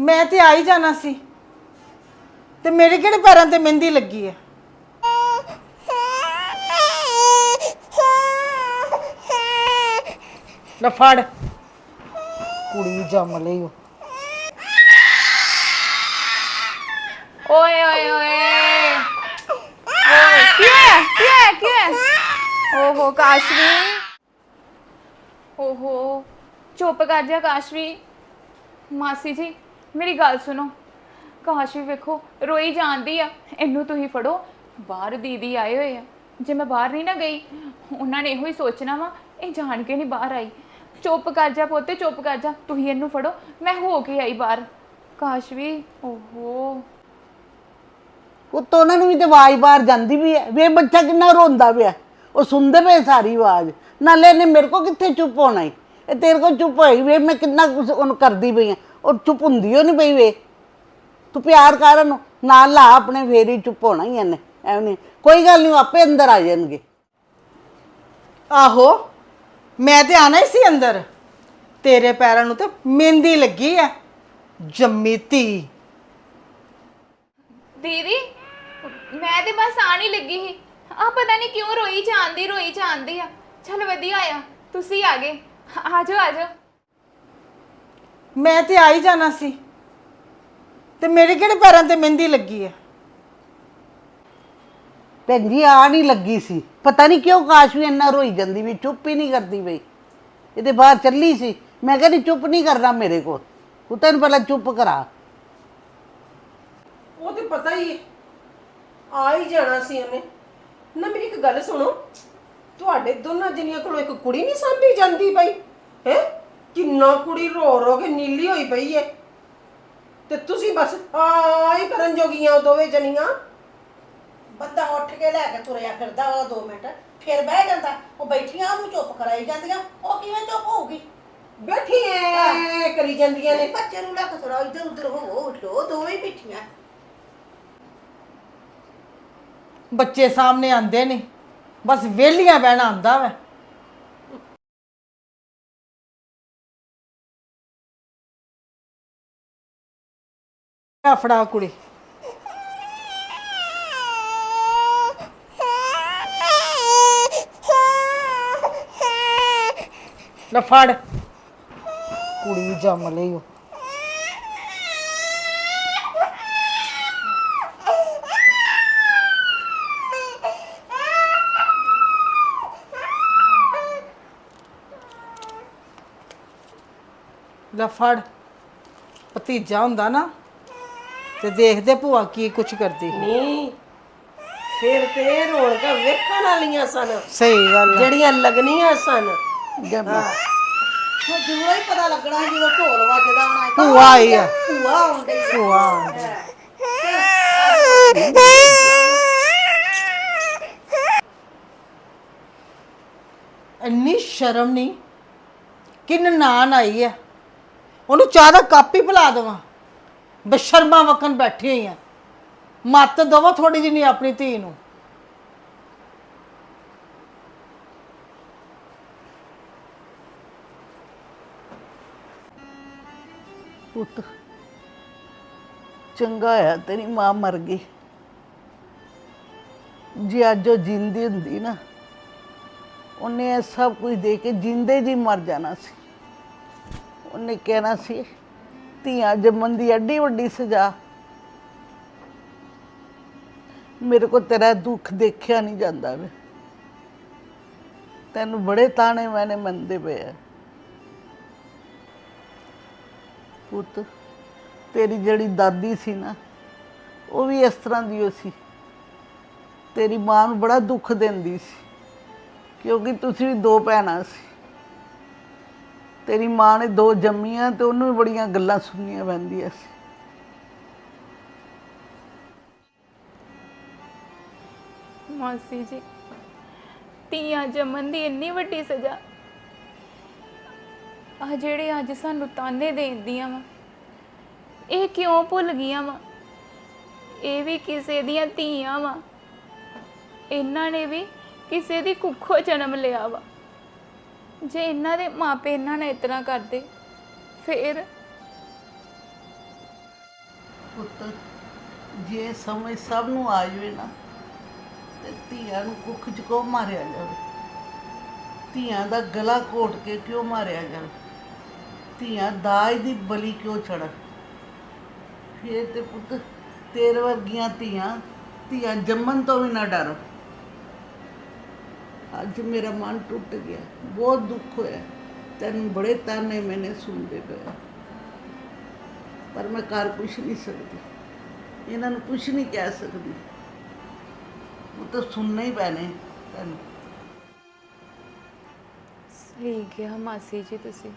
ਮੈਂ ਤੇ ਆ ਹੀ ਜਾਣਾ ਸੀ। ਤੇ ਮੇਰੇ ਕਿਹੜੇ ਪੈਰਾਂ ਤੇ ਮਹਿੰਦੀ ਲੱਗੀ ਹੈ ਲੈ ਫੜ। ਕੁੜੀ ਜੰਮ ਲਈ ਉਹ। ਓਏ ਓਏ ਓਏ। ਓਏ, ਕੀ ਹੈ ਕੀ ਹੈ ਕੀ ਹੈ ਓਹੋ, ਕਾਸ਼ਵੀ। ਓਹੋ, ਚੁੱਪ ਕਰ ਜਾ ਕਾਸ਼ਵੀ। ਮਾਸੀ ਜੀ ਮੇਰੀ ਗੱਲ ਸੁਣੋ। ਕਾਸ਼ ਵੀ ਵੇਖੋ, ਰੋਈ ਜਾਂਦੀ ਆ, ਇਹਨੂੰ ਤੁਸੀਂ ਫੜੋ, ਬਾਹਰ ਦੀਦੀ ਆਏ ਹੋਏ ਆ। ਜੇ ਮੈਂ ਬਾਹਰ ਨਹੀਂ ਨਾ ਗਈ, ਉਹਨਾਂ ਨੇ ਇਹੋ ਹੀ ਸੋਚਣਾ ਵਾ, ਇਹ ਜਾਣ ਕੇ ਨਹੀਂ ਬਾਹਰ ਆਈ। ਚੁੱਪ ਕਰ ਜਾ ਪੋਤੇ, ਚੁੱਪ ਕਰ ਜਾ, ਤੁਸੀਂ ਇਹਨੂੰ ਫੜੋ, ਮੈਂ ਹੋ ਕੇ ਆਈ ਬਾਹਰ। ਕਾਸ਼ ਵੀ, ਓਹੋ। ਉੱਤੋਂ ਉਹਨਾਂ ਨੂੰ ਵੀ ਤੇ ਆਵਾਜ਼ ਬਾਹਰ ਜਾਂਦੀ ਵੀ ਹੈ। ਵੇ ਬੱਚਾ ਕਿੰਨਾ ਰੋਂਦਾ ਪਿਆ। ਉਹ ਸੁਣਦੇ ਪਏ ਸਾਰੀ ਆਵਾਜ਼। ਨਾਲੇ ਇਹਨੇ ਮੇਰੇ ਕੋ ਕਿੱਥੇ ਚੁੱਪ ਹੋਣਾ ਈ? ਇਹ ਤੇਰੇ ਕੋ ਚੁੱਪ ਹੋਈ ਵੇ ਮੈਂ ਕਿੰਨਾ ਕੁਛ ਉਹਨੂੰ ਕਰਦੀ ਪਈ ਆ। ਉਹ ਚੁੱਪ ਹੁੰਦੀ ਓ ਨਹੀਂ ਪਈ ਵੇ। ਤੂੰ ਪਿਆਰ ਕਰ ਉਹਨੂੰ। ਨਾਲ ਲਾ ਆਪਣੇ ਫੇਰ ਹੀ ਚੁੱਪ ਹੋਣਾ ਹੀ ਇਹਨੇ। ਐਵੇਂ ਨਹੀਂ ਕੋਈ ਗੱਲ ਨਹੀਂ ਆਪੇ ਅੰਦਰ ਆ ਜਾਣਗੇ। ਆਹੋ ਮੈਂ ਤੇ ਆਣਾ ਹੀ ਸੀ ਅੰਦਰ। ਤੇਰੇ ਪੈਰਾਂ ਨੂੰ ਤੇ ਮਹਿੰਦੀ ਲੱਗੀ ਹੈ ਜੰਮੀ ਧੀ। ਦੀਦੀ ਮੈਂ ਤੇ ਬਸ ਆਣ ਹੀ ਲੱਗੀ ਸੀ। ਆ ਪਤਾ ਨਹੀਂ ਕਿਉਂ ਰੋਈ ਜਾਂਦੀ ਰੋਈ ਜਾਂਦੀ ਆ। ਚਲ ਵਧੀਆ ਆ। ਤੁਸੀਂ ਆ ਗਏ। ਆ ਜਾਓ ਆ ਜਾਓ। ਮੈਂ ਤੇ ਆ ਹੀ ਜਾਣਾ ਸੀ। ਤੇ ਮੇਰੇ ਕਿਹੜੇ ਪੈਰਾਂ ਤੇ ਮਹਿੰਦੀ ਲੱਗੀ ਹੈ ਭੈਣ ਜੀ ਆ ਨਹੀਂ ਲੱਗੀ ਸੀ। ਪਤਾ ਨਹੀਂ ਕਿਉਂ ਕਾਸ਼ ਵੀ ਇੰਨਾ ਰੋਈ ਜਾਂਦੀ ਵੀ ਚੁੱਪ ਹੀ ਨਹੀਂ ਕਰਦੀ ਬਈ ਇਹਦੇ ਬਾਹਰ ਚੱਲੀ ਸੀ। ਮੈਂ ਕਹਿੰਦੀ ਚੁੱਪ ਨਹੀਂ ਕਰਨਾ ਮੇਰੇ ਕੋਲ। ਉਹ ਤੈਨੂੰ ਪਹਿਲਾਂ ਚੁੱਪ ਕਰਾ। ਉਹ ਤੇ ਪਤਾ ਹੀ ਹੈ। ਆ ਹੀ ਜਾਣਾ ਸੀ ਉਹਨੇ ਨਾ ਮੇਰੀ ਇੱਕ ਗੱਲ ਸੁਣੋ। ਤੁਹਾਡੇ ਦੋਨਾਂ ਜਣੀਆਂ ਕੋਲੋਂ ਇੱਕ ਕੁੜੀ ਨਹੀਂ ਸਾਂਭੀ ਜਾਂਦੀ ਪਈ ਹੈ? ਕਿੰਨਾ ਕੁੜੀ ਰੋ ਰੋ ਕੇ ਨੀਲੀ ਹੋਈ ਪਈ ਹੈ ਤੇ ਤੁਸੀਂ ਬਸ ਆ ਹੀ ਕਰਨ ਜੋਗੀਆਂ ਉਹ ਦੋਵੇਂ ਜਣੀਆਂ। ਬੰਦਾ ਉੱਠ ਕੇ ਲੈ ਕੇ ਤੁਰਿਆ ਫਿਰਦਾ ਉਹ 2 ਮਿੰਟ ਫਿਰ ਬਹਿ ਜਾਂਦਾ। ਉਹ ਬੈਠੀਆਂ ਉਹਨੂੰ ਚੁੱਪ ਕਰਾਈ ਜਾਂਦੀਆਂ। ਉਹ ਕਿਵੇਂ ਚੁੱਪ ਹੋਊਗੀ? ਬੈਠੀ ਐ ਕਰੀ ਜਾਂਦੀਆਂ ਨੇ। ਬੱਚੇ ਨੂੰ ਲੈ ਕੇ ਤੁਰਾ ਇੱਧਰ ਉੱਧਰ ਹੋਵੋ ਉੱਠੋ ਦੋਵੇਂ ਹੀ ਬੈਠੀਆਂ। ਬੱਚੇ ਸਾਹਮਣੇ ਆਂਦੇ ਨਹੀਂ ਬਸ ਵਿਹਲੀਆਂ ਬਹਿਣਾ ਆਂਦਾ ਵੈ। ਆ ਫੜਾ ਕੁੜੀ। ਲੈ ਫੜ। ਕੁੜੀ ਜੰਮ ਲਈ ਉਹ। ਲੈ ਫੜ। ਭਤੀਜਾ ਹੁੰਦਾ ਨਾ। ਤੇ ਦੇਖਦੇ ਭੂਆ ਕੀ ਕੁਛ ਕਰਦੀ। ਨਹੀਂ ਫਿਰ ਤੇ ਰੌਣਕਾਂ ਵੇਖਣ ਵਾਲੀਆਂ ਸਨ। ਸਹੀ ਗੱਲ ਹੈ ਜਿਹੜੀਆਂ ਲੱਗਣੀਆਂ ਸਨ। ਹੀ। ਪਤਾ ਲੱਗਣਾ ਸੀ ਜਦੋਂ ਢੋਲ ਵੱਜਦਾ ਹੋਣਾ ਸੀ। ਭੂਆ ਆਈ ਆ। ਭੂਆ ਆਉਂਦੀ ਆ ਭੂਆ ਆਉਂਦੀ। ਇੰਨੀ ਸ਼ਰਮ ਨਹੀਂ ਕਿ ਨਨਾਣ ਆਈ ਹੈ। ਉਹਨੂੰ ਚਾਹ ਦਾ ਕੱਪ ਹੀ ਪਿਲਾ ਦੇਵਾਂ। ਬਸ਼ਰਮਾ ਵਕਨ ਬੈਠੀ ਹੋਈ ਆ। ਮੱਤ ਦਵਾ ਥੋੜੀ ਜਿਹੀ ਆਪਣੀ ਧੀ ਨੂੰ। ਪੁੱਤ, ਚੰਗਾ ਆ, ਤੇਰੀ ਮਾਂ ਮਰ ਗਈ। ਜੇ ਅੱਜ ਉਹ ਜਿੰਦੀ ਹੁੰਦੀ ਨਾ, ਉਹਨੇ ਇਹ ਸਭ ਕੁਝ ਦੇ ਕੇ ਜਿੰਦੇ ਜੀ ਮਰ ਜਾਣਾ ਸੀ। ਉਹਨੇ ਕਹਿਣਾ ਸੀ ਧੀਆਂ ਜੰਮਣ ਦੀ ਐਡੀ ਵੱਡੀ ਸਜ਼ਾ। ਮੇਰੇ ਕੋ ਤੇਰਾ ਦੁੱਖ ਦੇਖਿਆ ਨਹੀਂ ਜਾਂਦਾ ਵੇ। ਤੈਨੂੰ ਬੜੇ ਤਾਣੇ ਮੈਨੇ ਮੰਨਦੇ ਪਏ ਆ। ਪੁੱਤ, ਤੇਰੀ ਜਿਹੜੀ ਦਾਦੀ ਸੀ ਨਾ, ਉਹ ਵੀ ਇਸ ਤਰ੍ਹਾਂ ਦੀ ਓ ਸੀ। ਤੇਰੀ ਮਾਂ ਨੂੰ ਬੜਾ ਦੁੱਖ ਦਿੰਦੀ ਸੀ, ਕਿਉਂਕਿ ਤੁਸੀਂ ਵੀ ਦੋ ਭੈਣਾਂ ਸੀ। ਤੇਰੀ ਮਾਂ ਨੇ ਦੋ ਜੰਮੀਆਂ ਤੇ ਉਹਨੂੰ ਬੜੀਆਂ ਗੱਲਾਂ ਸੁਣਨੀਆਂ ਪੈਂਦੀਆਂ ਸੀ। ਮਾਸੀ ਜੀ, ਧੀਆਂ ਜੰਮਣ ਦੀ ਇੰਨੀ ਵੱਡੀ ਸਜ਼ਾ। ਆ ਜਿਹੜੇ ਅੱਜ ਸਾਨੂੰ ਤਾਨੇ ਦੇਂਦੀਆਂ ਵਾ, ਇਹ ਕਿਉਂ ਭੁੱਲ ਗਈਆਂ ਵਾ? ਇਹ ਵੀ ਕਿਸੇ ਦੀਆਂ ਧੀਆਂ ਵਾ। ਇਹਨਾਂ ਨੇ ਵੀ ਕਿਸੇ ਦੀ ਕੁੱਖੋਂ ਜਨਮ ਲਿਆ ਵਾ। ਜੇ ਇਹਨਾਂ ਦੇ ਮਾਪੇ ਇਹਨਾਂ ਨਾਲ ਇਤਨਾ ਕਰਦੇ, ਫਿਰ ਪੁੱਤ, ਜੇ ਸਮਝ ਸਭ ਨੂੰ ਆ ਜਾਵੇ ਨਾ, ਤੇ ਧੀਆਂ ਨੂੰ ਕੁੱਖ ਚ ਕਿਉਂ ਮਾਰਿਆ ਜਾਵੇ? ਧੀਆਂ ਦਾ ਗਲਾ ਘੋਟ ਕੇ ਕਿਉਂ ਮਾਰਿਆ ਜਾਵੇ? ਧੀਆਂ ਦਾਜ ਦੀ ਬਲੀ ਕਿਉਂ ਚੜਨ ਫੇਰ ਤੇ ਪੁੱਤ, ਤੇਰੇ ਵਰਗੀਆਂ ਧੀਆਂ ਧੀਆਂ ਜੰਮਣ ਤੋਂ ਵੀ ਨਾ ਡਰਨ ਅੱਜ ਮੇਰਾ ਮਨ ਟੁੱਟ ਗਿਆ। ਬਹੁਤ ਦੁੱਖ ਹੋਇਆ। ਤੈਨੂੰ ਬੜੇ ਤਾਨੇ ਮੈਨੇ ਸੁਣਦੇ ਪਏ। ਪਰ ਮੈਂ ਕਰ ਕੁਛ ਨਹੀਂ ਸਕਦੀ। ਇਹਨਾਂ ਨੂੰ ਕੁਛ ਨਹੀਂ ਕਹਿ ਸਕਦੀ। ਉਹ ਤਾਂ ਸੁਣਨਾ ਹੀ ਪੈਣੇ ਤੈਨੂੰ। ਸਹੀ ਕਿਹਾ ਮਾਸੀ ਜੀ ਤੁਸੀਂ।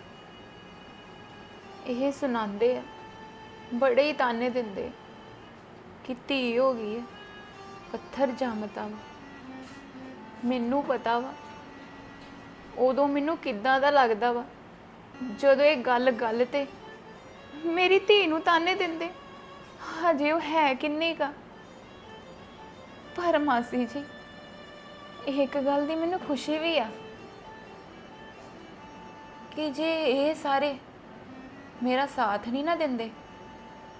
ਇਹ ਸੁਣਾਉਂਦੇ ਆ। ਬੜੇ ਹੀ ਤਾਨੇ ਦਿੰਦੇ। ਕਿ ਧੀ ਹੋ ਗਈ ਹੈ। ਪੱਥਰ ਜੰਮਤਾ ਵਾ ਮੈਨੂੰ ਪਤਾ ਵਾ। ਉਦੋਂ ਮੈਨੂੰ ਕਿੱਦਾਂ ਦਾ ਲੱਗਦਾ ਵਾ। ਜਦੋਂ ਇਹ ਗੱਲ ਗੱਲ ਤੇ ਮੇਰੀ ਧੀ ਨੂੰ ਤਾਨੇ ਦਿੰਦੇ। ਹਜੇ ਉਹ ਹੈ ਕਿੰਨੀ ਕਾ ਪਰ ਮਾਸੀ ਜੀ, ਇਹ ਇੱਕ ਗੱਲ ਦੀ ਮੈਨੂੰ ਖੁਸ਼ੀ ਵੀ ਆ ਕਿ ਜੇ ਇਹ ਸਾਰੇ ਮੇਰਾ ਸਾਥ ਨਹੀਂ ਨਾ ਦਿੰਦੇ,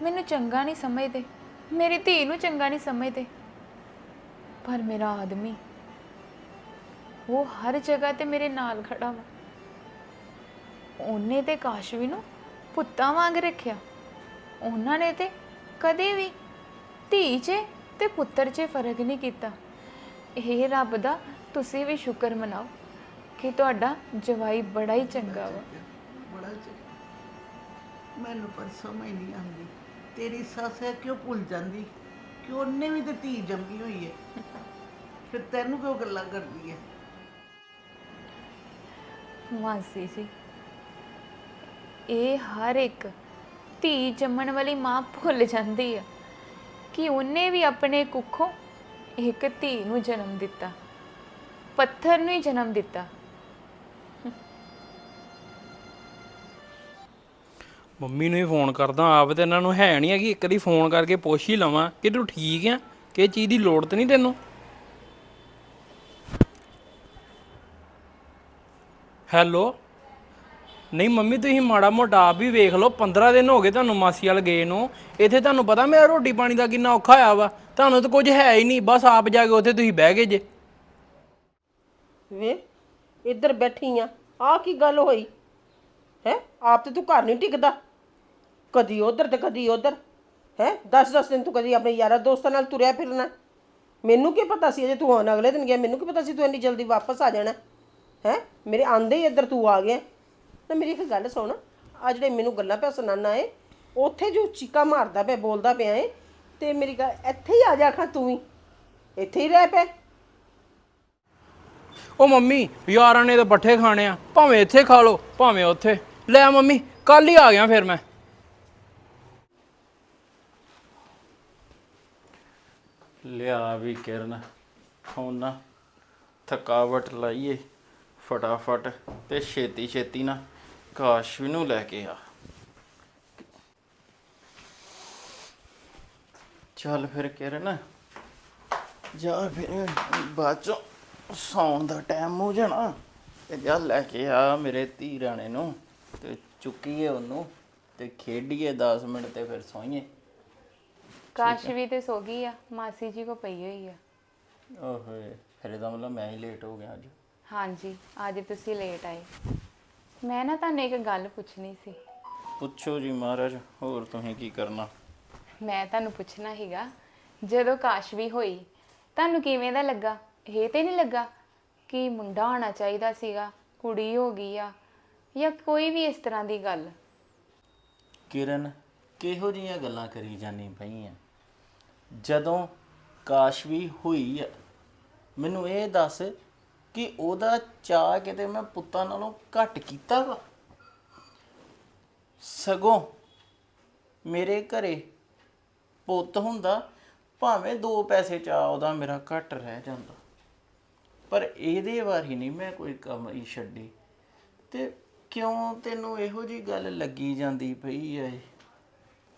ਮੈਨੂੰ ਚੰਗਾ ਨਹੀਂ ਸਮਝਦੇ, ਮੇਰੀ ਧੀ ਨੂੰ ਚੰਗਾ ਨਹੀਂ ਸਮਝਦੇ, ਪਰ ਮੇਰਾ ਆਦਮੀ ਉਹ ਹਰ ਜਗ੍ਹਾ ਤੇ ਮੇਰੇ ਨਾਲ ਖੜਾ ਵਾ। ਉਹਨੇ ਤੇ ਕਾਸ਼ਵੀ ਨੂੰ ਪੁੱਤਾਂ ਵਾਂਗ ਰੱਖਿਆ। ਉਹਨਾਂ ਨੇ ਤੇ ਕਦੇ ਵੀ ਧੀ 'ਚ ਤੇ ਪੁੱਤਰ 'ਚ ਫ਼ਰਕ ਨਹੀਂ ਕੀਤਾ। ਇਹ ਰੱਬ ਦਾ ਤੁਸੀਂ ਵੀ ਸ਼ੁਕਰ ਮਨਾਓ ਕਿ ਤੁਹਾਡਾ ਜਵਾਈ ਬੜਾ ਹੀ ਚੰਗਾ ਵਾ। ਬੜਾ ਚੰਗਾ। ਮੈਨੂੰ ਪਰ ਸਮਝ ਨਹੀਂ ਆਉਂਦੀ। ਤੇਰੀ ਸੱਸ ਹੈ, ਕਿਉਂ ਭੁੱਲ ਜਾਂਦੀ? ਕਿ ਉਹਨੇ ਵੀ ਤੇ ਧੀ ਜੰਮੀ ਹੋਈ ਹੈ? ਫਿਰ ਤੈਨੂੰ ਕਿਉਂ ਗੱਲਾਂ ਕਰਦੀ ਹੈ? ਮਾਸੀ ਜੀ। ਇਹ ਹਰ ਇੱਕ ਧੀ ਜੰਮਣ ਵਾਲੀ ਮਾਂ ਭੁੱਲ ਜਾਂਦੀ ਆ ਕਿ ਉਹਨੇ ਵੀ ਆਪਣੇ ਕੁੱਖੋਂ ਇੱਕ ਧੀ ਨੂੰ ਜਨਮ ਦਿੱਤਾ, ਪੱਥਰ ਨੂੰ ਹੀ ਜਨਮ ਦਿੱਤਾ। ਮੰਮੀ ਨੂੰ ਹੀ ਫੋਨ ਕਰਦਾ, ਆਪ ਤੇ ਇਹਨਾਂ ਨੂੰ ਹੈ ਨਹੀਂ ਹੈਗੀ, ਇੱਕ ਦੀ ਫੋਨ ਕਰਕੇ ਪੁੱਛ ਹੀ ਲਵਾਂ ਕਿ ਤੂੰ ਠੀਕ ਆ? ਕਿ ਇਹ ਚੀਜ਼ ਦੀ ਲੋੜ ਤੇ ਨਹੀਂ ਤੈਨੂੰ? ਹੈਲੋ? ਨਹੀਂ ਮੰਮੀ, ਤੁਸੀਂ ਮਾੜਾ ਮੋਟਾ ਆਪ ਵੀ ਵੇਖ ਲਓ 15 ਦਿਨ ਹੋ ਗਏ ਤੁਹਾਨੂੰ ਮਾਸੀ ਵਾਲ ਗਏ ਨੂੰ। ਇੱਥੇ ਤੁਹਾਨੂੰ ਪਤਾ ਮੇਰਾ ਰੋਟੀ ਪਾਣੀ ਦਾ ਕਿੰਨਾ ਔਖਾ ਹੋਇਆ ਵਾ। ਤੁਹਾਨੂੰ ਤਾਂ ਕੁਝ ਹੈ ਹੀ ਨਹੀਂ, ਬਸ ਆਪ ਜਾ ਕੇ ਉੱਥੇ ਤੁਸੀਂ ਬਹਿ ਗਏ ਜੇ। ਵੇ, ਇੱਧਰ ਬੈਠੀ ਆ ਆ ਕੀ ਗੱਲ ਹੋਈ? ਹੈ, ਆਪ ਤੇ ਤੂੰ ਘਰ ਨਹੀਂ ਟਿਕਦਾ। ਕਦੀ ਉਧਰ ਤੇ ਕਦੀ ਉਧਰ। ਹੈ 10-10 ਦਿਨ ਤੂੰ ਕਦੀ ਆਪਣੇ ਯਾਰਾਂ ਦੋਸਤਾਂ ਨਾਲ ਤੁਰਿਆ ਫਿਰਨਾ। ਮੈਨੂੰ ਕੀ ਪਤਾ ਸੀ ਅਜੇ ਤੂੰ ਹੁਣ ਅਗਲੇ ਦਿਨ ਗਿਆ, ਮੈਨੂੰ ਕੀ ਪਤਾ ਸੀ ਤੂੰ ਇੰਨੀ ਜਲਦੀ ਵਾਪਸ ਆ ਜਾਣਾ। ਹੈ? ਮੇਰੇ ਆਂਦੇ ਹੀ ਇੱਧਰ ਤੂੰ ਆ ਗਿਆ। ਨਾ ਮੇਰੀ ਇੱਕ ਗੱਲ ਸੁਣ। ਆ ਜਿਹੜੇ ਮੈਨੂੰ ਗੱਲਾਂ ਪਿਆ ਸੁਣਾਨਾ ਏ ਉੱਥੇ ਜੋ ਚੀਕਾ ਮਾਰਦਾ ਪਿਆ ਬੋਲਦਾ ਪਿਆ ਏ ਤੇ ਮੇਰੀ ਗੱਲ ਇੱਥੇ ਹੀ ਆ ਜਾ ਖਾਂ ਤੂੰ ਵੀ। ਇੱਥੇ ਹੀ ਰਹਿ ਪੈ ਉਹ ਮੰਮੀ ਯਾਰਾਂ ਨੇ ਤਾਂ ਪੱਠੇ ਖਾਣੇ ਆ। ਭਾਵੇਂ ਇੱਥੇ ਖਾ ਲਓ ਭਾਵੇਂ ਉੱਥੇ। ਲੈ ਮੰਮੀ ਕੱਲ ਹੀ ਆ ਗਿਆ ਫਿਰ ਮੈਂ। ਲਿਆ ਵੀ ਕਿਰਨ ਹੁਣ ਨਾ ਥਕਾਵਟ ਲਾਈਏ। ਫਟਾਫਟ ਤੇ ਛੇਤੀ ਛੇਤੀ ਨਾ ਕਾਸ਼ਵੀ ਨੂੰ ਲੈ ਕੇ ਆ। ਚੱਲ ਫਿਰ ਕਿਰਨ ਜਾ ਫਿਰ ਬਾਅਦ ਚੋਂ ਸੌਣ ਦਾ ਟਾਈਮ ਹੋ ਜਾਣਾ ਤੇ ਜਾ ਲੈ ਕੇ ਆ ਮੇਰੇ ਧੀ ਰਾਣੇ ਨੂੰ ਤੇ ਚੁੱਕੀਏ ਉਹਨੂੰ ਤੇ ਖੇਡੀਏ 10 ਮਿੰਟ ਤੇ ਫਿਰ ਸੋਈਏ। ਕਾਸ਼ਵੀ ਤੇ ਸੋ ਗਈ ਆ ਮਾਸੀ ਜੀ ਕੋ ਪਈ ਹੋਈ ਆ। ਓਹੇ ਫਿਰ ਇਹਦਾ ਮਤਲਬ ਮੈਂ ਹੀ ਲੇਟ ਹੋ ਗਿਆ ਅੱਜ। ਹਾਂਜੀ ਅੱਜ ਤੁਸੀਂ ਲੇਟ ਆਏ। ਮੈਂ ਨਾ ਤੁਹਾਨੂੰ ਇੱਕ ਗੱਲ ਪੁੱਛਣੀ ਸੀ। ਪੁੱਛੋ ਜੀ ਮਹਾਰਾਜ ਹੋਰ ਤੁਸੀਂ ਕੀ ਕਰਨਾ? ਮੈਂ ਤੁਹਾਨੂੰ ਪੁੱਛਣਾ ਹੈਗਾ ਜਦੋਂ ਕਾਸ਼ਵੀ ਹੋਈ ਤੁਹਾਨੂੰ ਕਿਵੇਂ ਦਾ ਲੱਗਾ? ਇਹ ਤੇ ਨਹੀਂ ਲੱਗਾ ਕਿ ਮੁੰਡਾ ਹੋਣਾ ਚਾਹੀਦਾ ਸੀਗਾ ਕੁੜੀ ਹੋ ਗਈ ਆ ਜਾਂ ਕੋਈ ਵੀ ਇਸ ਤਰ੍ਹਾਂ ਦੀ ਗੱਲ? ਕਿਰਨ ਕਿਹੋ ਜੀਆਂ ਗੱਲਾਂ ਕਰੀ ਜਾਨੀ ਪਈ ਆ? ਜਦੋਂ ਕਾਸ਼ਵੀ ਹੋਈ ਆ ਮੈਨੂੰ ਇਹ ਦੱਸ ਕਿ ਉਹਦਾ ਚਾਹ ਕਿਤੇ ਮੈਂ ਪੁੱਤਾਂ ਨਾਲੋਂ ਘੱਟ ਕੀਤਾ ਵਾ? ਸਗੋਂ ਮੇਰੇ ਘਰੇ ਪੁੱਤ ਹੁੰਦਾ, ਭਾਵੇਂ ਦੋ ਪੈਸੇ ਚਾਹ ਉਹਦਾ ਮੇਰਾ ਘੱਟ ਰਹਿ ਜਾਂਦਾ। ਪਰ ਇਹਦੇ ਵਾਰੀ ਨਹੀਂ ਮੈਂ ਕੋਈ ਕੰਮ ਹੀ ਛੱਡੀ। ਤੇ ਕਿਉਂ ਤੈਨੂੰ ਇਹੋ ਜੀ ਗੱਲ ਲੱਗੀ ਜਾਂਦੀ ਪਈ ਐ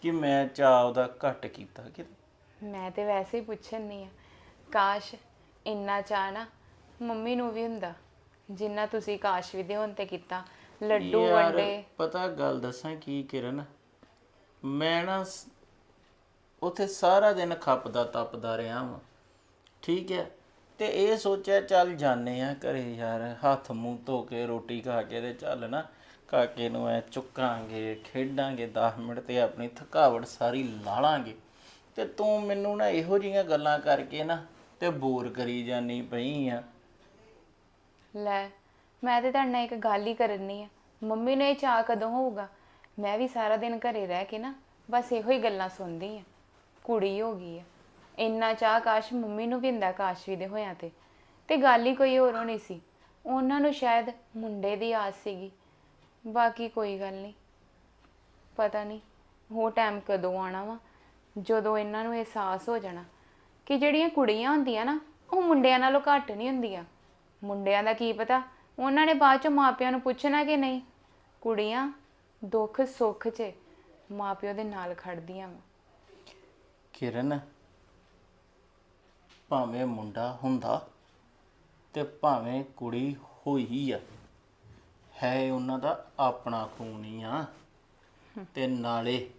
ਕਿ ਮੈਂ ਚਾਹ ਉਹਦਾ ਘੱਟ ਕੀਤਾ ਕਿ ਮੈਂ ਤੇ ਵੈਸੇ ਹੀ ਪੁੱਛਣ ਨਹੀਂ ਆ, ਕਾਸ਼ ਇੰਨਾ ਚਾਅ ਨਾ ਮੰਮੀ ਨੂੰ ਵੀ ਹੁੰਦਾ ਜਿੰਨਾ ਤੁਸੀਂ ਕਾਸ਼ਵੀ ਦੇ ਹੋਣ ਤੇ ਕੀਤਾ ਲੱਡੂ ਯਾਰ, ਵੰਡੇ। ਪਤਾ ਗੱਲ ਦੱਸਾਂ ਕੀ ਕਿਰਨ? ਮੈਂ ਨਾ ਸ- ਉੱਥੇ ਸਾਰਾ ਦਿਨ ਖੱਪਦਾ ਤਪਦਾ ਰਿਹਾ ਵਾਂ। ਠੀਕ ਹੈ ਤੇ ਇਹ ਸੋਚਿਆ ਚੱਲ ਜਾਣੇ ਆ ਘਰੇ ਯਾਰ ਹੱਥ ਮੂੰਹ ਧੋ ਕੇ ਰੋਟੀ ਖਾ ਕੇ ਤੇ ਚੱਲ ਨਾ ਕਾਕੇ ਨੂੰ ਐ ਚੁੱਕਾਂਗੇ ਖੇਡਾਂਗੇ 10 ਮਿੰਟ ਤੇ ਆਪਣੀ ਥਕਾਵਟ ਸਾਰੀ ਲਾ ਲਾਂਗੇ ਤੇ ਤੂੰ ਮੈਨੂੰ ਨਾ ਇਹੋ ਜਿਹੀਆਂ ਗੱਲਾਂ ਕਰਕੇ ਨਾ ਤੇ ਬੋਰ ਕਰੀ ਜਾਨੀ ਪਈ ਆ। ਲੈ, ਮੈਂ ਤੇ ਤੁਹਾਡੇ ਨਾਲ ਇੱਕ ਗੱਲ ਹੀ ਕਰਨੀ ਆ। ਮੰਮੀ ਨੂੰ ਇਹ ਚਾਹ ਕਦੋਂ ਹੋਊਗਾ? ਮੈਂ ਵੀ ਸਾਰਾ ਦਿਨ ਘਰੇ ਰਹਿ ਕੇ ਨਾ ਬਸ ਇਹੋ ਹੀ ਗੱਲਾਂ ਸੁਣਦੀ ਆ। ਕੁੜੀ ਹੋ ਗਈ ਆ। ਇੰਨਾ ਚਾਹ ਕਾਸ਼ ਮੰਮੀ ਨੂੰ ਵੀ ਹੁੰਦਾ ਕਾਸ਼ਵੀ ਦੇ ਹੋਇਆਂ ਤੇ। ਤੇ ਗੱਲ ਹੀ ਕੋਈ ਹੋਰ ਹੋਣੀ ਸੀ। ਉਹਨਾਂ ਨੂੰ ਸ਼ਾਇਦ ਮੁੰਡੇ ਦੀ ਆਸ ਸੀਗੀ। ਬਾਕੀ ਕੋਈ ਗੱਲ ਨਹੀਂ। ਪਤਾ ਨਹੀਂ, ਉਹ ਟਾਈਮ ਕਦੋਂ ਆਣਾ ਵਾ? ਜਦੋਂ ਇਹਨਾਂ ਨੂੰ ਅਹਿਸਾਸ ਹੋ ਜਾਣਾ ਕਿ ਜਿਹੜੀਆਂ ਕੁੜੀਆਂ ਹੁੰਦੀਆਂ ਨਾ, ਉਹ ਮੁੰਡਿਆਂ ਨਾਲੋਂ ਘੱਟ ਨਹੀਂ ਹੁੰਦੀਆਂ। ਮੁੰਡਿਆਂ ਦਾ ਕੀ ਪਤਾ? ਉਹਨਾਂ ਨੇ ਬਾਅਦ ਚ ਮਾਪਿਆਂ ਨੂੰ ਪੁੱਛਣਾ ਕਿ ਨਹੀਂ? ਕੁੜੀਆਂ ਦੁੱਖ ਸੁੱਖ 'ਚ ਮਾਪਿਓ ਦੇ ਨਾਲ ਖੜਦੀਆਂ ਵਾ। ਕਿਰਨ, ਭਾਵੇਂ ਮੁੰਡਾ ਹੁੰਦਾ ਤੇ ਭਾਵੇਂ ਕੁੜੀ ਹੋਈ ਆ, ਹੈ ਉਹਨਾਂ ਦਾ ਆਪਣਾ ਖੂਨ ਹੀ ਆ। ਤੇ ਨਾਲੇ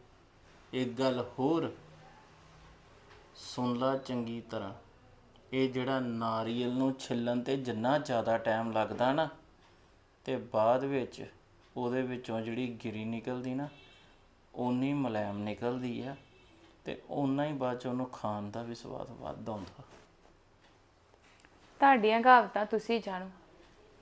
ਇੱਕ ਗੱਲ ਹੋਰ ਸੁਣ ਲਾ ਚੰਗੀ ਤਰ੍ਹਾਂ। ਇਹ ਜਿਹੜਾ ਨਾਰੀਅਲ ਨੂੰ ਛਿੱਲਣ ਤੇ ਜਿੰਨਾ ਜ਼ਿਆਦਾ ਟਾਈਮ ਲੱਗਦਾ ਨਾ, ਤੇ ਬਾਅਦ ਵਿੱਚ ਉਹਦੇ ਵਿੱਚੋਂ ਜਿਹੜੀ ਗਿਰੀ ਨਿਕਲਦੀ ਨਾ, ਓਨੀ ਮੁਲਾਇਮ ਨਿਕਲਦੀ ਆ, ਤੇ ਓਨਾ ਹੀ ਬਾਅਦ ਚ ਉਹਨੂੰ ਖਾਣ ਦਾ ਵੀ ਸਵਾਦ ਵੱਧ ਆਉਂਦਾ। ਤੁਹਾਡੀਆਂ ਕਹਾਵਤਾਂ ਤੁਸੀਂ ਜਾਣੋ।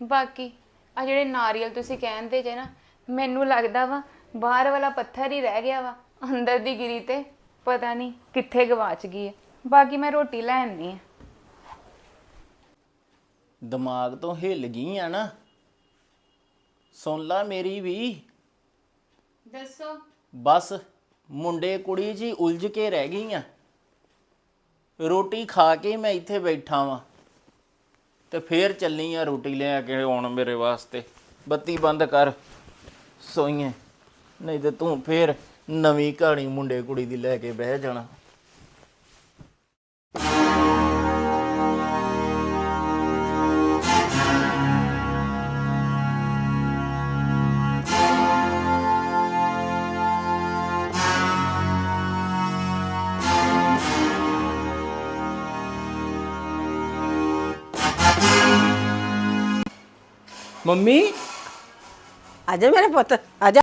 ਬਾਕੀ ਆ ਜਿਹੜੇ ਨਾਰੀਅਲ ਤੁਸੀਂ ਕਹਿੰਦੇ ਜੇ ਨਾ, ਮੈਨੂੰ ਲੱਗਦਾ ਵਾ ਬਾਹਰ ਵਾਲਾ ਪੱਥਰ ਹੀ ਰਹਿ ਗਿਆ ਵਾ, ਅੰਦਰ ਦੀ ਗਿਰੀ ਤੇ ਪਤਾ ਨਹੀਂ ਕਿੱਥੇ ਗਵਾਚ ਗਈ ਹੈ ਬਾਕੀ ਮੈਂ ਰੋਟੀ ਲੈ ਆਉਂਦੀ ਹਾਂ ਦਿਮਾਗ ਤੋਂ ਹਿੱਲ ਗਈ ਆ ਨਾ। ਸੁਣ ਲਾ ਮੇਰੀ ਵੀ। ਦੱਸੋ। ਬਸ ਮੁੰਡੇ ਕੁੜੀ ਜੀ ਉਲਝ ਕੇ ਰਹਿ ਗਈਆਂ ਰੋਟੀ ਖਾ ਕੇ ਮੈਂ ਇੱਥੇ ਬੈਠਾ ਵਾਂ। ਤੇ ਫੇਰ ਚੱਲੀ ਆ ਰੋਟੀ ਲੈ ਕੇ ਆਉਣ ਮੇਰੇ ਵਾਸਤੇ। ਬੱਤੀ ਬੰਦ ਕਰ। ਸੋਈਏ। ਨਹੀਂ ਤੇ ਤੂੰ ਫੇਰ ਨਵੀਂ ਕਹਾਣੀ ਮੁੰਡੇ ਕੁੜੀ ਦੀ ਲੈ ਕੇ ਬਹਿ ਜਾਣਾ। ਮੰਮੀ? ਆਜਾ ਮੇਰੇ ਪੁੱਤ ਆਜਾ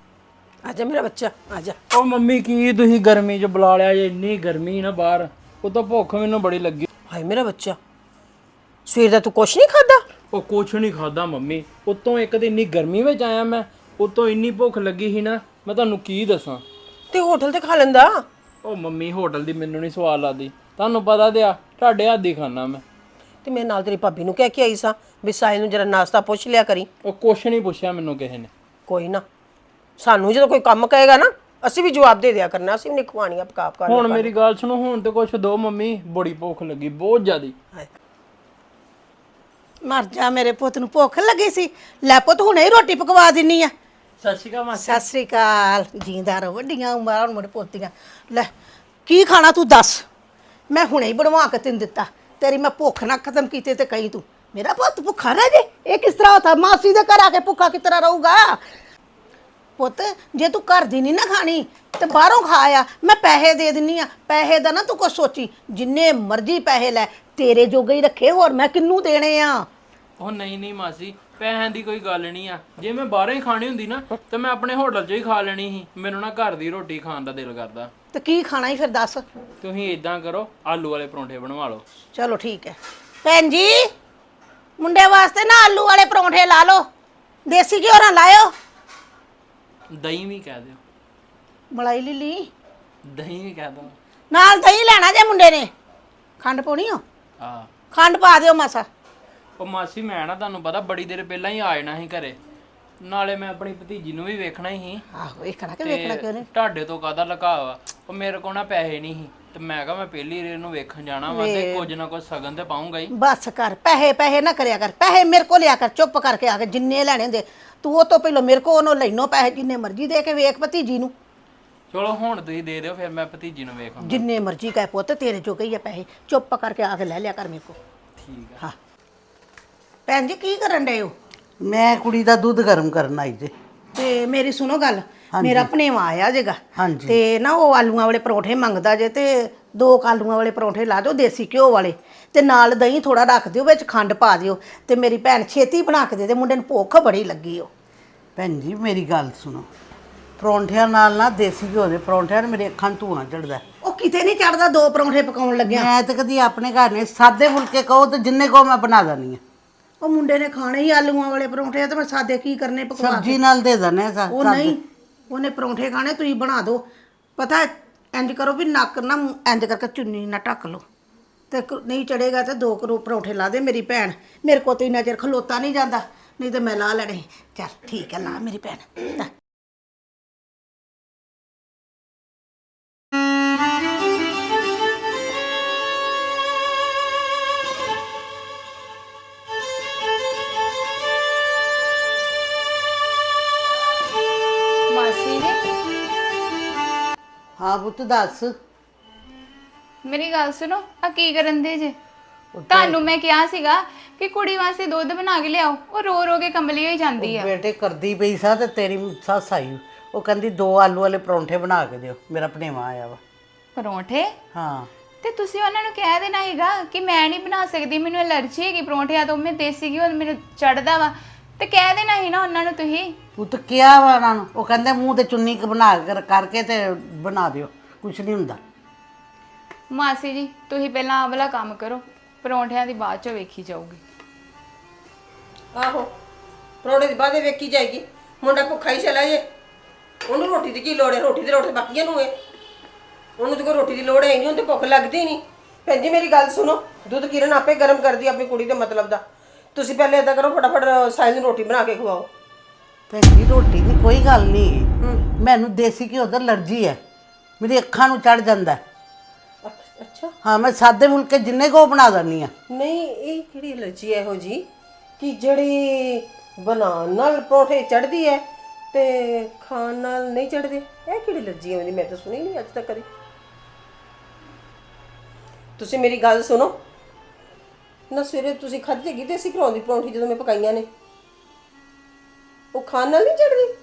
ਆਜਾ ਮੇਰਾ ਬੱਚਾ ਆਜਾ ਉਹ ਮੰਮੀ ਕੀ ਤੁਸੀਂ ਗਰਮੀ 'ਚ ਬੁਲਾ ਲਿਆ? ਜੇ ਇੰਨੀ ਗਰਮੀ ਨਾ ਬਾਹਰ ਉਹ ਤਾਂ ਭੁੱਖ ਮੈਨੂੰ ਬੜੀ ਲੱਗੀ। ਹਾਏ ਮੇਰਾ ਬੱਚਾ ਸਵੇਰ ਦਾ ਤੂੰ ਕੁਛ ਨਹੀਂ ਖਾਦਾ ਉਹ ਕੁਛ ਨਹੀਂ ਖਾਦਾ ਮੰਮੀ। ਉਤੋਂ ਇੱਕ ਦਿਨ ਇੰਨੀ ਗਰਮੀ ਵਿੱਚ ਆਇਆ ਮੈਂ ਉਤੋਂ ਇੰਨੀ ਭੁੱਖ ਲੱਗੀ ਸੀ ਨਾ ਮੈਂ ਤੁਹਾਨੂੰ ਕੀ ਦੱਸਾਂ? ਤੇ ਹੋਟਲ ਤੇ ਖਾ ਲੈਂਦਾ? ਉਹ ਮੰਮੀ ਹੋਟਲ ਦੀ ਮੈਨੂੰ ਨਹੀਂ ਸਵਾਦ ਲੱਗਦੀ। ਤੁਹਾਨੂੰ ਪਤਾ ਤੇ ਆ ਤੁਹਾਡੇ ਹੱਥ ਦੀ ਖਾਣਾ ਮੈਂ। ਤੇ ਮੈਂ ਨਾਲ ਤੇਰੀ ਭਾਬੀ ਨੂੰ ਕਹਿ ਕੇ ਆਈ ਸਾਂ ਵੀ ਸਾਹਿਲ ਨੂੰ ਜਰਾ ਨਾਸ਼ਤਾ ਪੁੱਛ ਲਿਆ ਕਰੀ। ਉਹ ਕੁਛ ਨਹੀਂ ਪੁੱਛਿਆ ਮੈਨੂੰ ਕਿਸੇ ਨੇ। ਕੋਈ ਨਾ। ਸਾਨੂੰ ਜਦੋਂ ਕੋਈ ਕੰਮ ਕਹੇਗਾ ਨਾ ਅਸੀਂ ਵੀ ਜਵਾਬ ਦੇ ਦਿਆ ਕਰਨਾ ਅਸੀਂ ਵੀ ਨਹੀਂ ਖਵਾਣੀਆਂ ਪਕਾ ਪਕਾ ਹੁਣ ਮੇਰੀ ਗੱਲ ਸੁਣੋ ਹੁਣ ਤੇ ਕੁਛ ਦੋ ਮੰਮੀ ਬੜੀ ਭੁੱਖ ਲੱਗੀ ਬਹੁਤ ਜ਼ਿਆਦੀ। ਮਰ ਜਾ ਮੇਰੇ ਪੁੱਤ ਨੂੰ ਭੁੱਖ ਲੱਗੀ ਸੀ। ਲੈ ਪੁੱਤ ਹੁਣੇ ਹੀ ਰੋਟੀ ਪਕਵਾ ਦਿੰਨੀ ਆ। ਸਤਿ ਸ਼੍ਰੀ ਅਕਾਲ ਮਾਸੀ। ਸਤਿ ਸ੍ਰੀ ਅਕਾਲ। ਜੀਂਦਾ ਰਹੋ ਵੱਡੀਆਂ ਉਮਰਾਂ ਹੁਣ ਮੇਰੇ ਪੋਤੀਆਂ। ਲੈ ਕੀ ਖਾਣਾ ਤੂੰ ਦੱਸ? ਮੈਂ ਹੁਣੇ ਹੀ ਬਣਵਾ ਕੇ ਤੈਨੂੰ ਦਿੱਤਾ। ਤੇਰੀ ਮੈਂ ਭੁੱਖ ਨਾ ਖਤਮ ਕੀਤੀ ਤੇ ਕਹੀਂ ਤੂੰ। ਮੇਰਾ ਪੁੱਤ ਭੁੱਖਾ ਰਹਿ ਜੇ। ਇਹ ਕਿਸ ਤਰ੍ਹਾਂ ਹੁੰਦਾ ਮਾਸੀ ਦੇ ਘਰ ਆ ਕੇ ਭੁੱਖਾ ਕਿਸ ਤਰ੍ਹਾਂ ਰਹੂਗਾ? ਪੁੱਤ ਜੇ ਤੂੰ ਘਰ ਦੀ ਨਹੀਂ ਨਾ ਖਾਣੀ ਤੇ ਬਾਹਰੋਂ ਖਾ ਆ। ਮੈਂ ਪੈਸੇ ਦੇ ਦਿੰਨੀ ਆ। ਪੈਸੇ ਦਾ ਨਾ ਤੂੰ ਕੁਛ ਸੋਚੀ। ਜਿੰਨੇ ਮਰਜ਼ੀ ਪੈਸੇ ਲੈ ਤੇਰੇ ਜੋਗੇ ਹੀ ਰੱਖੇ। ਹੋਰ ਮੈਂ ਕਿੰਨੂੰ ਦੇਣੇ ਆ? ਉਹ ਨਹੀਂ ਨਹੀਂ ਮਾਸੀ ਪੈਸਿਆਂ ਦੀ ਕੋਈ ਗੱਲ ਨਹੀਂ ਆ। ਜੇ ਮੈਂ ਬਾਹਰੋਂ ਹੀ ਖਾਣੀ ਹੁੰਦੀ ਨਾ ਤੇ ਮੈਂ ਆਪਣੇ ਹੋਟਲ 'ਚ ਹੀ ਖਾ ਲੈਣੀ ਸੀ। ਮੈਨੂੰ ਨਾ ਘਰ ਦੀ ਰੋਟੀ ਖਾਣ ਦਾ ਦਿਲ ਕਰਦਾ। ਤੇ ਕੀ ਖਾਣਾ ਹੀ ਫਿਰ ਦੱਸ? ਤੁਸੀਂ ਇਦਾਂ ਕਰੋ ਆਲੂ ਵਾਲੇ ਪਰੌਂਠੇ ਬਣਵਾ ਲਓ। ਚਲੋ ਠੀਕ ਹੈ ਭੈਣ ਜੀ ਮੁੰਡੇ ਵਾਸਤੇ ਨਾ ਆਲੂ ਵਾਲੇ ਪਰੌਂਠੇ ਲਾ ਲਓ। ਦੇਸੀ ਘਿਓ ਨਾਲ ਲਾਇਓ। ਦਹੀਂ ਵੀ ਕਹਿ ਦਿਓ। ਮਲਾਈ ਲਿਲੀ ਦਹੀਂ ਵੀ ਕਹਿ ਦਿਓ। ਨਾਲ ਦਹੀਂ ਲੈਣਾ ਜੇ ਮੁੰਡੇ ਨੇ। ਖੰਡ ਪਾਉਣੀ ਹੋ। ਆ ਖੰਡ ਪਾ ਦਿਓ ਮਾਸਾ। ਉਹ ਮਾਸੀ ਮੈਂ ਨਾ ਤੁਹਾਨੂੰ ਪਤਾ ਬੜੀ ਦੇਰ ਪਹਿਲਾਂ ਹੀ ਆ ਜਾਣਾ ਸੀ ਘਰੇ। ਨਾਲੇ ਮੈਂ ਆਪਣੀ ਭਤੀਜੀ ਨੂੰ ਵੀ ਵੇਖਣਾ ਹੀ ਸੀ। ਆਹੋ ਵੇਖਣਾ ਕਿ ਵੇਖਣਾ ਕਿਉਂ ਨਹੀਂ ਤੁਹਾਡੇ ਤੋਂ ਕਾਹਦਾ ਲੁਕਾਵਾ ਉਹ ਮੇਰੇ ਕੋਲ ਨਾ ਪੈਸੇ ਨਹੀਂ ਸੀ। ਤੇ ਮੈਂ ਕਿਹਾ ਮੈਂ ਪਹਿਲੀ ਰੇ ਨੂੰ ਵੇਖਣ ਜਾਣਾ ਵਾ ਤੇ ਕੁਝ ਨਾ ਕੁਝ ਸਗਨ ਤੇ ਪਾਉਂਗਾ ਹੀ। ਬਸ ਕਰ ਪੈਸੇ ਪੈਸੇ ਨਾ ਕਰਿਆ ਕਰ ਪੈਸੇ ਮੇਰੇ ਕੋਲ ਲਿਆ ਕਰ ਚੁੱਪ ਕਰਕੇ ਆ ਕੇ ਜਿੰਨੇ ਲੈਣੇ ਹੁੰਦੇ ਤੂੰ ਉਹ ਤੋਂ ਪਹਿਲਾਂ ਮੇਰੇ ਕੋਲ ਉਹਨੂੰ ਲੈਣੋ ਪੈਸੇ ਜਿੰਨੇ ਮਰਜ਼ੀ ਦੇ ਕੇ ਵੇਖ ਭਤੀਜੀ ਨੂੰ। ਚਲੋ ਹੁਣ ਤੁਸੀਂ ਦੇ ਦਿਓ ਫਿਰ ਮੈਂ ਭਤੀਜੀ ਨੂੰ ਵੇਖਾਂ ਜਿੰਨੇ ਮਰਜ਼ੀ ਕਹੇ ਪੁੱਤ ਤੇਰੇ ਜੋਗੇ ਹੀ ਆ ਪੈਸੇ ਚੁੱਪ ਕਰਕੇ ਆ ਕੇ ਲੈ ਲਿਆ ਕਰ ਮੇਰੇ ਕੋਲ। ਠੀਕ ਆ। ਹਾਂ। ਭੈਣ ਜੀ ਕੀ ਕਰਨ ਡਏ ਹੋ? ਮੈਂ ਕੁੜੀ ਦਾ ਦੁੱਧ ਗਰਮ ਕਰਨ ਆਈ ਜੇ। ਤੇ ਮੇਰੀ ਸੁਣੋ ਗੱਲ ਮੇਰਾ ਭਣੇਵਾ ਆਇਆ ਜੇਗਾ। ਹਾਂਜੀ। ਤੇ ਨਾ ਉਹ ਆਲੂਆਂ ਵਾਲੇ ਪਰੌਂਠੇ ਮੰਗਦਾ ਜੇ ਤੇ ਦੋ ਕੁ ਆਲੂਆਂ ਵਾਲੇ ਪਰੌਂਠੇ ਲਾ ਦਿਓ ਦੇਸੀ ਘਿਓ ਵਾਲੇ। ਤੇ ਨਾਲ ਦਹੀਂ ਥੋੜਾ ਰੱਖ ਦਿਓ ਵਿੱਚ ਖੰਡ ਪਾ ਦਿਓ ਤੇ ਮੇਰੀ ਭੈਣ ਛੇਤੀ ਬਣਾ ਕੇ ਦੇ ਦੇ ਮੁੰਡੇ ਨੂੰ ਭੁੱਖ ਬੜੀ ਲੱਗੀ ਓ ਭੈਣ ਜੀ ਮੇਰੀ ਗੱਲ ਸੁਣੋ। ਪਰੌਂਠਿਆਂ ਨਾਲ ਨਾ ਦੇਸੀ ਘਿਓ ਦੇ ਪਰੌਂਠਿਆਂ ਨਾਲ ਮੇਰੇ ਅੱਖਾਂ ਨੂੰ ਧੂਆਂ ਚੜਦਾ ਉਹ ਕਿਤੇ ਨਹੀਂ ਚੜਦਾ ਦੋ ਪਰੌਂਠੇ ਪਕਾਉਣ ਲੱਗਿਆ। ਮੈਂ ਤਾਂ ਕਦੀ ਆਪਣੇ ਘਰ ਨੇ ਸਾਦੇ ਫੁਲਕੇ ਕਹੋ ਤੇ ਜਿੰਨੇ ਕੋ ਮੈਂ ਬਣਾ ਦਣੀ ਆ ਉਹ ਮੁੰਡੇ ਨੇ ਖਾਣੇ ਹੀ ਆਲੂਆਂ ਵਾਲੇ ਪਰੌਂਠੇ ਆ ਤੇ ਮੈਂ ਸਾਦੇ ਕੀ ਕਰਨੇ ਪਕਵਾ ਸਬਜ਼ੀ ਨਾਲ ਦੇ ਦਨੇ ਉਹ ਨਹੀਂ ਉਹਨੇ ਪਰੌਂਠੇ ਖਾਣੇ ਤੁਸੀਂ ਬਣਾ ਦਿਓ। ਪਤਾ ਹੈ, ਇੰਜ ਕਰੋ ਵੀ ਨੱਕ ਨਾ ਇੰਜ ਕਰਕੇ ਚੁੰਨੀ ਨਾ ਢੱਕ ਲਓ। ਤੇ ਕ- ਨਹੀਂ ਚੜੇਗਾ ਤੇ ਦੋ ਕਰੋ ਪਰੌਂਠੇ ਲਾ ਦੇ ਮੇਰੀ ਭੈਣ। ਮੇਰੇ ਕੋਲ ਤੇ ਇੰਨਾ ਚਿਰ ਖਲੋਤਾ ਨਹੀਂ ਜਾਂਦਾ ਨਹੀਂ ਤੇ ਮੈਂ ਲਾ ਲੈਣੇ। ਚੱਲ ਠੀਕ ਹੈ ਲਾ ਮੇਰੀ ਭੈਣ। ਲੈ। ਹਾਂ ਪੁੱਤ ਦੱਸ। ਮੇਰੀ ਗੱਲ ਸੁਣੋ ਆ ਕੀ ਕਰਨ ਦੇ ਜੇ? ਤੁਹਾਨੂੰ ਮੈਂ ਕਿਹਾ ਸੀਗਾ ਕਿ ਕੁੜੀ ਵਾਸਤੇ ਦੁੱਧ ਬਣਾ ਕੇ ਲਿਆਓ ਉਹ ਰੋ ਰੋ ਕੇ ਕੰਬਲੀ ਹੋਈ ਜਾਂਦੀ ਆ। ਬੇਟੇ ਕਰਦੀ ਪਈ ਸਾ ਤੇ ਤੇਰੀ ਸੱਸ ਆਈ। ਉਹ ਕਹਿੰਦੀ ਦੋ ਆਲੂ ਵਾਲੇ ਪਰੌਂਠੇ ਬਣਾ ਕੇ ਦਿਓ ਮੇਰਾ ਭਣੇਵਾ ਆਇਆ ਵਾ। ਪਰੌਂਠੇ? ਹਾਂ। ਤੇ ਤੁਸੀਂ ਉਹਨਾਂ ਨੂੰ ਕਹਿ ਦੇਣਾ ਹੈਗਾ ਕਿ ਮੈਂ ਨਹੀਂ ਬਣਾ ਸਕਦੀ ਮੈਨੂੰ ਐਲਰਜੀ ਹੈਗੀ ਪਰੌਂਠਿਆਂ ਤੋਂ ਮੈਂ ਦੇਸੀ ਘਿਓ ਮੈਨੂੰ ਚੜਦਾ ਵਾ। ਤੇ ਕਹਿ ਦੇਣਾ ਹੀ ਨਾ ਉਹਨਾਂ ਨੂੰ ਤੁਸੀਂ। ਪੁੱਤ ਕਿਹਾ ਵਾ ਉਹਨਾਂ ਨੂੰ। ਉਹ ਕਹਿੰਦੇ ਮੂੰਹ ਤੇ ਚੁੰਨੀ ਕ ਬਣਾ ਕੇ ਕਰਕੇ ਤੇ ਬਣਾ ਦਿਓ। ਕੁਛ ਨਹੀਂ ਹੁੰਦਾ। ਮਾਸੀ ਜੀ ਤੁਸੀਂ ਪਹਿਲਾਂ ਆਹ ਵਾਲਾ ਕੰਮ ਕਰੋ। ਪਰੌਂਠਿਆਂ ਦੀ ਬਾਅਦ ਚੋਂ ਵੇਖੀ ਜਾਊਗੀ। ਆਹੋ ਪਰੌਂਠੇ ਦੀ ਬਾਅਦ ਵੇਖੀ ਜਾਏਗੀ। ਮੁੰਡਾ ਭੁੱਖਾ ਹੀ ਚਲਾ ਜੇ। ਉਹਨੂੰ ਰੋਟੀ ਦੀ ਕੀ ਲੋੜ ਹੈ? ਰੋਟੀ ਦੇ ਰੋਟੀ ਬਾਕੀਆਂ ਨੂੰ ਹੈ। ਉਹਨੂੰ ਤੇ ਕੋਈ ਰੋਟੀ ਦੀ ਲੋੜ ਹੀ ਨਹੀਂ ਉਹਨੂੰ ਤੇ ਭੁੱਖ ਲੱਗਦੀ ਨਹੀਂ। ਭੈਣ ਜੀ ਮੇਰੀ ਗੱਲ ਸੁਣੋ। ਦੁੱਧ ਕਿਰਨ ਆਪੇ ਗਰਮ ਕਰਦੀ ਆਪਣੀ ਕੁੜੀ ਦੇ ਮਤਲਬ ਦਾ। ਤੁਸੀਂ ਪਹਿਲੇ ਏਦਾਂ ਕਰੋ ਫਟਾਫਟ ਸਾਈਂ ਨੂੰ ਰੋਟੀ ਬਣਾ ਕੇ ਖਵਾਓ। ਭੈਣ ਜੀ ਰੋਟੀ ਦੀ ਕੋਈ ਗੱਲ ਨਹੀਂ। ਮੈਨੂੰ ਦੇਸੀ ਘਿਓ ਦਾ ਅਲਰਜੀ ਹੈ। ਮੇਰੀ ਅੱਖਾਂ ਨੂੰ ਚੜ ਜਾਂਦਾ ਹੈ। ਅੱਛ- ਅੱਛਾ। ਹਾਂ ਮੈਂ ਸਾਦੇ ਫੁਲਕੇ ਜਿੰਨੇ ਕੋ ਬਣਾ ਦਿੰਦੀ ਆ ਨਹੀਂ ਇਹ ਕਿਹੜੀ ਅਲਰਜੀ ਹੈ ਇਹੋ ਜੀ ਕਿ ਜਿਹੜੀ ਬਣਾਉਣ ਨਾਲ ਪਰੌਂਠੇ ਚੜਦੀ ਹੈ ਤੇ ਖਾਣ ਨਾਲ ਨਹੀਂ ਚੜਦੇ ਇਹ ਕਿਹੜੀ ਅਲਰਜੀ ਹੈ ਮੇਰੀ? ਮੈਂ ਤਾਂ ਸੁਣੀ ਨਹੀਂ ਅੱਜ ਤੱਕ ਕਦੀ। ਤੁਸੀਂ ਮੇਰੀ ਗੱਲ ਸੁਣੋ। ਨਾ ਸਵੇਰੇ ਤੁਸੀਂ ਖਾਧੀ ਹੈਗੀ ਦੇਸੀ ਘਿਓ ਦੀ ਪਰੌਂਠੀ ਜਦੋਂ ਮੈਂ ਪਕਾਈਆਂ ਨੇ। ਉਹ ਖਾਣ ਨਾਲ ਨਹੀਂ ਚੜਦੀ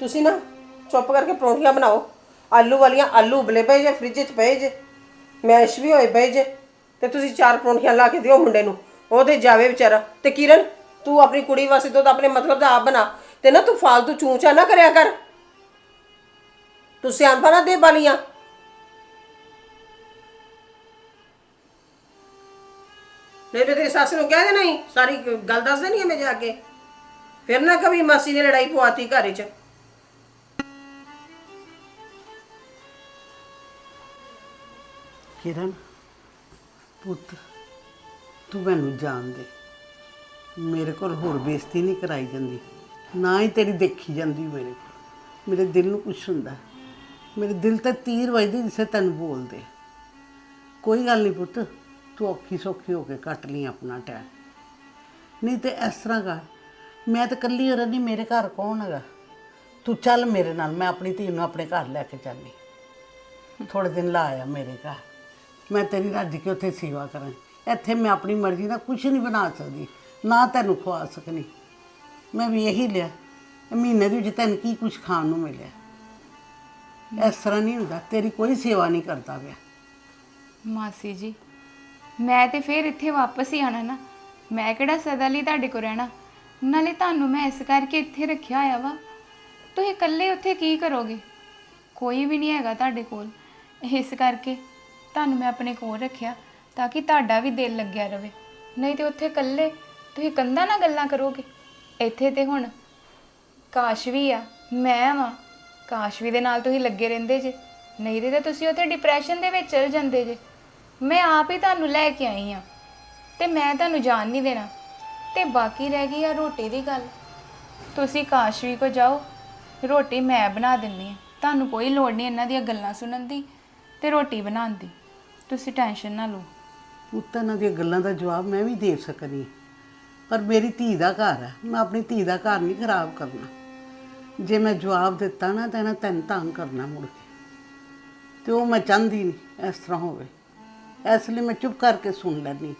ਤੁਸੀਂ ਨਾ ਚੁੱਪ ਕਰਕੇ ਪਰੌਂਠੀਆਂ ਬਣਾਓ। ਆਲੂ ਵਾਲੀਆਂ ਆਲੂ ਉਬਲੇ ਪਏ ਜੇ ਫ੍ਰਿਜ 'ਚ ਪਏ ਜੇ ਮੈਸ਼ ਵੀ ਹੋਏ ਪਏ ਜੇ, ਤੇ ਤੁਸੀਂ ਚਾਰ ਪਰੌਂਠੀਆਂ ਲਾ ਕੇ ਦਿਓ ਮੁੰਡੇ ਨੂੰ। ਉਹ ਤੇ ਜਾਵੇ ਵਿਚਾਰਾ। ਤੇ ਕਿਰਨ, ਤੂੰ ਆਪਣੀ ਕੁੜੀ ਵਾਸਤੇ ਦੁੱਧ ਆਪਣੇ ਮਤਲਬ ਦਾ ਆਪ ਬਣਾ ਤੇ ਨਾ ਤੂੰ ਫਾਲਤੂ ਚੂਚਾ ਨਾ ਕਰਿਆ ਕਰ। ਤੂੰ ਸਿਆਣਪਾ ਨਾ ਦੇ ਬਾਲੀਆਂ। ਫਿਰ ਤੇ ਤੇਰੀ ਸੱਸ ਨੂੰ ਕਹਿ ਦੇਣਾ ਹੀ ਸਾਰੀ ਗੱਲ ਦੱਸ ਦੇਣੀ ਹੈ ਮੈਂ ਜਾ ਕੇ। ਫਿਰ ਨਾ ਕभी ਮਾਸੀ ਨੇ ਲੜਾਈ ਪਵਾਤੀ ਘਰ 'ਚ। ਕਿਰਨ, ਪੁੱਤ, ਤੂੰ ਮੈਨੂੰ ਜਾਣ ਦੇ। ਮੇਰੇ ਕੋਲ ਹੋਰ ਬੇਇੱਜ਼ਤੀ ਨਹੀਂ ਕਰਾਈ ਜਾਂਦੀ। ਨਾ ਹੀ ਤੇਰੀ ਦੇਖੀ ਜਾਂਦੀ ਮੇਰੇ ਕੋਲ। ਮੇਰੇ ਦਿਲ ਨੂੰ ਕੁਛ ਹੁੰਦਾ। ਮੇਰੇ ਦਿਲ ਤਾਂ ਤੀਰ ਵੱਜਦੀ ਜਿਸੇ ਤੈਨੂੰ ਬੋਲਦੇ। ਕੋਈ ਗੱਲ ਨਹੀਂ ਪੁੱਤ। ਤੂੰ ਔਖੀ ਸੌਖੀ ਹੋ ਕੇ ਕੱਟ ਲਈ ਆਪਣਾ ਟਾਈਮ ਨਹੀਂ ਤੇ ਇਸ ਤਰ੍ਹਾਂ ਕਰ, ਮੈਂ ਤਾਂ ਇਕੱਲੀ ਹੋ ਰਹੀ ਮੇਰੇ ਘਰ ਕੌਣ ਹੈਗਾ? ਤੂੰ ਚੱਲ ਮੇਰੇ ਨਾਲ, ਮੈਂ ਆਪਣੀ ਧੀ ਨੂੰ ਆਪਣੇ ਘਰ ਲੈ ਕੇ ਚੱਲਨੀ ਥੋੜੇ ਦਿਨ ਲਾ ਆਇਆ ਮੇਰੇ ਘਰ। ਮੈਂ ਤੇਰੀ ਰੱਜ ਕੇ ਉੱਥੇ ਸੇਵਾ ਕਰਾਂ। ਇੱਥੇ ਮੈਂ ਆਪਣੀ ਮਰਜ਼ੀ ਨਾਲ ਕੁਝ ਨਹੀਂ ਬਣਾ ਸਕਦੀ, ਨਾ ਤੈਨੂੰ ਖਵਾ ਸਕਣੀ ਮੈਂ ਵੀ ਇਹੀ ਲਿਆ ਮਹੀਨੇ ਦੇ ਵਿੱਚ ਤੈਨੂੰ ਕੀ ਕੁਝ ਖਾਣ ਨੂੰ ਮਿਲਿਆ। ਇਸ ਤਰ੍ਹਾਂ ਨਹੀਂ ਹੁੰਦਾ, ਤੇਰੀ ਕੋਈ ਸੇਵਾ ਨਹੀਂ ਕਰਦਾ ਪਿਆ। ਮਾਸੀ ਜੀ ਮੈਂ ਤੇ ਫੇਰ ਇੱਥੇ ਵਾਪਸ ਹੀ ਆਣਾ ਨਾ। ਮੈਂ ਕਿਹੜਾ ਸਦਾ ਲਈ ਤੁਹਾਡੇ ਕੋਲ ਰਹਿਣਾ? ਨਾਲੇ ਤੁਹਾਨੂੰ ਮੈਂ ਇਸ ਕਰਕੇ ਇੱਥੇ ਰੱਖਿਆ ਹੋਇਆ ਵਾ। ਤੁਸੀਂ ਇਕੱਲੇ ਉੱਥੇ ਕੀ ਕਰੋਗੇ? ਕੋਈ ਵੀ ਨਹੀਂ ਹੈਗਾ ਤੁਹਾਡੇ ਕੋਲ। ਇਸ ਕਰਕੇ ਤੁਹਾਨੂੰ ਮੈਂ ਆਪਣੇ ਕੋਲ ਰੱਖਿਆ ਤਾਂ ਕਿ ਤੁਹਾਡਾ ਵੀ ਦਿਲ ਲੱਗਿਆ ਰਵੇ। ਨਹੀਂ ਤੇ ਉੱਥੇ ਇਕੱਲੇ ਤੁਸੀਂ ਕੰਧਾਂ ਨਾਲ ਗੱਲਾਂ ਕਰੋਗੇ? ਇੱਥੇ ਤੇ ਹੁਣ ਕਾਸ਼ਵੀ ਆ, ਮੈਂ ਵਾਂ। ਕਾਸ਼ਵੀ ਦੇ ਨਾਲ ਤੁਸੀਂ ਲੱਗੇ ਰਹਿੰਦੇ ਜੇ। ਨਹੀਂ ਤੇ ਤਾਂ ਤੁਸੀਂ ਉੱਥੇ ਡਿਪਰੈਸ਼ਨ ਦੇ ਵਿੱਚ ਚਲ ਜਾਂਦੇ ਜੇ। ਮੈਂ ਆਪ ਹੀ ਤੁਹਾਨੂੰ ਲੈ ਕੇ ਆਈ ਆ ਤੇ ਮੈਂ ਤੁਹਾਨੂੰ ਜਾਣ ਨਹੀਂ ਦੇਣਾ। ਤੇ ਬਾਕੀ ਰਹਿ ਗਈ ਆ ਰੋਟੀ ਦੀ ਗੱਲ। ਤੁਸੀਂ ਕਾਸ਼ਵੀ ਕੋ ਜਾਓ, ਰੋਟੀ ਮੈਂ ਬਣਾ ਦਿੰਨੀ ਆ ਤੁਹਾਨੂੰ ਕੋਈ ਲੋੜ ਨਹੀਂ ਇਹਨਾਂ ਦੀਆਂ ਗੱਲਾਂ ਸੁਣਨ ਦੀ ਤੇ ਰੋਟੀ ਬਣਾਉਣ ਦੀ। ਤੁਸੀਂ ਟੈਨਸ਼ਨ ਨਾ ਲਓ। ਪੁੱਤ, ਇਹਨਾਂ ਦੀਆਂ ਗੱਲਾਂ ਦਾ ਜਵਾਬ ਮੈਂ ਵੀ ਦੇ ਸਕਦੀ ਹਾਂ। ਪਰ ਮੇਰੀ ਧੀ ਦਾ ਘਰ ਹੈ ਮੈਂ ਆਪਣੀ ਧੀ ਦਾ ਘਰ ਨਹੀਂ ਖਰਾਬ ਕਰਨਾ। ਜੇ ਮੈਂ ਜਵਾਬ ਦਿੱਤਾ ਨਾ, ਤਾਂ ਇਹਨਾਂ ਤੈਨੂੰ ਤੰਗ ਕਰਨਾ ਮੁੜ ਕੇ। ਤੇ ਉਹ ਮੈਂ ਚਾਹੁੰਦੀ ਨਹੀਂ ਇਸ ਤਰ੍ਹਾਂ ਹੋਵੇ। ਇਸ ਲਈ ਮੈਂ ਚੁੱਪ ਕਰਕੇ ਸੁਣ ਲੈਂਦੀ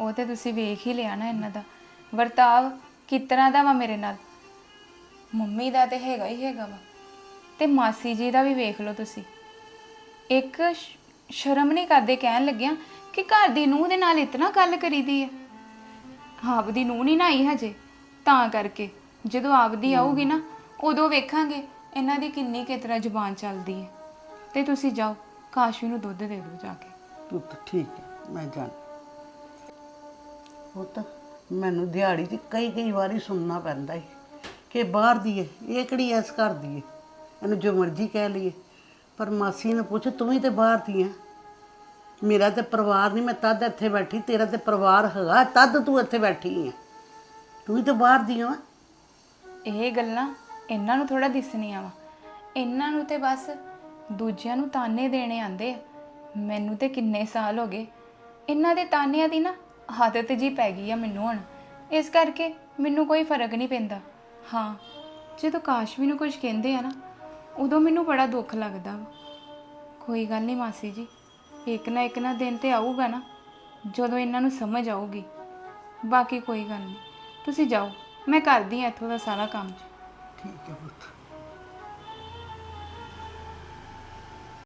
ਉਹ ਤੇ ਤੁਸੀਂ ਵੇਖ ਹੀ ਲਿਆ ਨਾ ਇਹਨਾਂ ਦਾ। ਵਰਤਾਵ, ਕਿਸ ਤਰ੍ਹਾਂ ਦਾ ਵਾ ਮੇਰੇ ਨਾਲ? ਮੰਮੀ ਦਾ ਤੇ ਹੈਗਾ ਹੀ ਹੈਗਾ ਵਾ। ਤੇ ਮਾਸੀ ਜੀ ਦਾ ਵੀ ਵੇਖ ਲਓ ਤੁਸੀਂ। ਇੱਕ ਸ਼- ਸ਼ਰਮ ਨਹੀਂ ਕਰਦੇ ਕਹਿਣ ਲੱਗਿਆ ਕਿ ਘਰ ਦੀ ਨੂੰਹ ਦੇ ਨਾਲ ਇਤਨਾ ਗੱਲ ਕਰੀਦੀ ਹੈ। ਆਪਦੀ ਨੂੰਹ ਨਹੀਂ ਨਾਈ ਹਜੇ। ਤਾਂ ਕਰਕੇ, ਜਦੋਂ ਆਪਦੀ ਆਊਗੀ ਨਾ, ਉਦੋਂ ਵੇਖਾਂਗੇ ਇਹਨਾਂ ਦੀ ਕਿੰਨੀ ਕਿਤਰਾ ਜ਼ੁਬਾਨ ਚੱਲਦੀ ਹੈ। ਤੇ ਤੁਸੀਂ ਜਾਓ ਕਾਸ਼ੂ ਨੂੰ ਦੁੱਧ ਦੇ ਦਿਓ ਜਾ ਕੇ। ਪੁੱਤ, ਠੀਕ ਹੈ, ਮੈਂ ਜਾਣ। ਪੁੱਤ, ਮੈਨੂੰ ਦਿਹਾੜੀ 'ਚ ਕਈ ਕਈ ਵਾਰੀ ਸੁਣਨਾ ਪੈਂਦਾ ਹੈ ਕਿ ਬਾਹਰ ਦੀ ਹੈ ਇਹ ਕਿਹੜੀ ਐਸ ਘਰ ਦੀ ਹੈ ਇਹਨੂੰ ਜੋ ਮਰਜ਼ੀ ਕਹਿ ਲਈਏ। ਪਰ ਮਾਸੀ ਨੂੰ ਪੁੱਛ, ਤੂੰ ਵੀ ਤੇ ਬਾਹਰ ਦੀ ਹੈ ਮੇਰਾ ਤੇ ਪਰਿਵਾਰ ਨਹੀਂ, ਮੈਂ ਤਦ ਇੱਥੇ ਬੈਠੀ, ਤੇਰਾ ਤੇ ਪਰਿਵਾਰ ਹੈਗਾ, ਤਦ ਤੂੰ ਇੱਥੇ ਬੈਠੀ ਹੈ ਤੂੰ ਵੀ ਤੇ ਬਾਹਰ ਦੀ ਹੈ ਇਹ ਗੱਲਾਂ ਇਹਨਾਂ ਨੂੰ ਥੋੜਾ ਦਿਸਣੀਆਂ ਵਾ। ਇਹਨਾਂ ਨੂੰ ਤੇ ਬਸ ਦੂਜਿਆਂ ਨੂੰ ਤਾਨੇ ਦੇਣੇ ਆਂਦੇ ਆ। ਮੈਨੂੰ ਤੇ ਕਿੰਨੇ ਸਾਲ ਹੋ ਗਏ। ਇਹਨਾਂ ਦੇ ਤਾਨਿਆਂ ਦੀ ਨਾ ਆਦਤ ਜੀ ਪੈ ਗਈ ਆ ਮੈਨੂੰ ਹੁਣ। ਇਸ ਕਰਕੇ ਮੈਨੂੰ ਕੋਈ ਫ਼ਰਕ ਨਹੀਂ ਪੈਂਦਾ। ਹਾਂ, ਜਦੋਂ ਕਾਸ਼ਵੀ ਨੂੰ ਕੁਝ ਕਹਿੰਦੇ ਆ ਨਾ, ਉਦੋਂ ਮੈਨੂੰ ਬੜਾ ਦੁੱਖ ਲੱਗਦਾ ਵਾ। ਕੋਈ ਗੱਲ ਨਹੀਂ ਮਾਸੀ ਜੀ, ਇੱਕ ਨਾ ਇੱਕ ਨਾ ਦਿਨ ਤੇ ਆਊਗਾ ਨਾ, ਜਦੋਂ ਇਹਨਾਂ ਨੂੰ ਸਮਝ ਆਊਗੀ। ਬਾਕੀ ਕੋਈ ਗੱਲ ਨਹੀਂ। ਤੁਸੀਂ ਜਾਓ, ਮੈਂ ਕਰਦੀ ਆ ਇੱਥੋਂ ਦਾ ਸਾਰਾ ਕੰਮ। ਠੀਕ ਹੈ ਪੁੱਤ।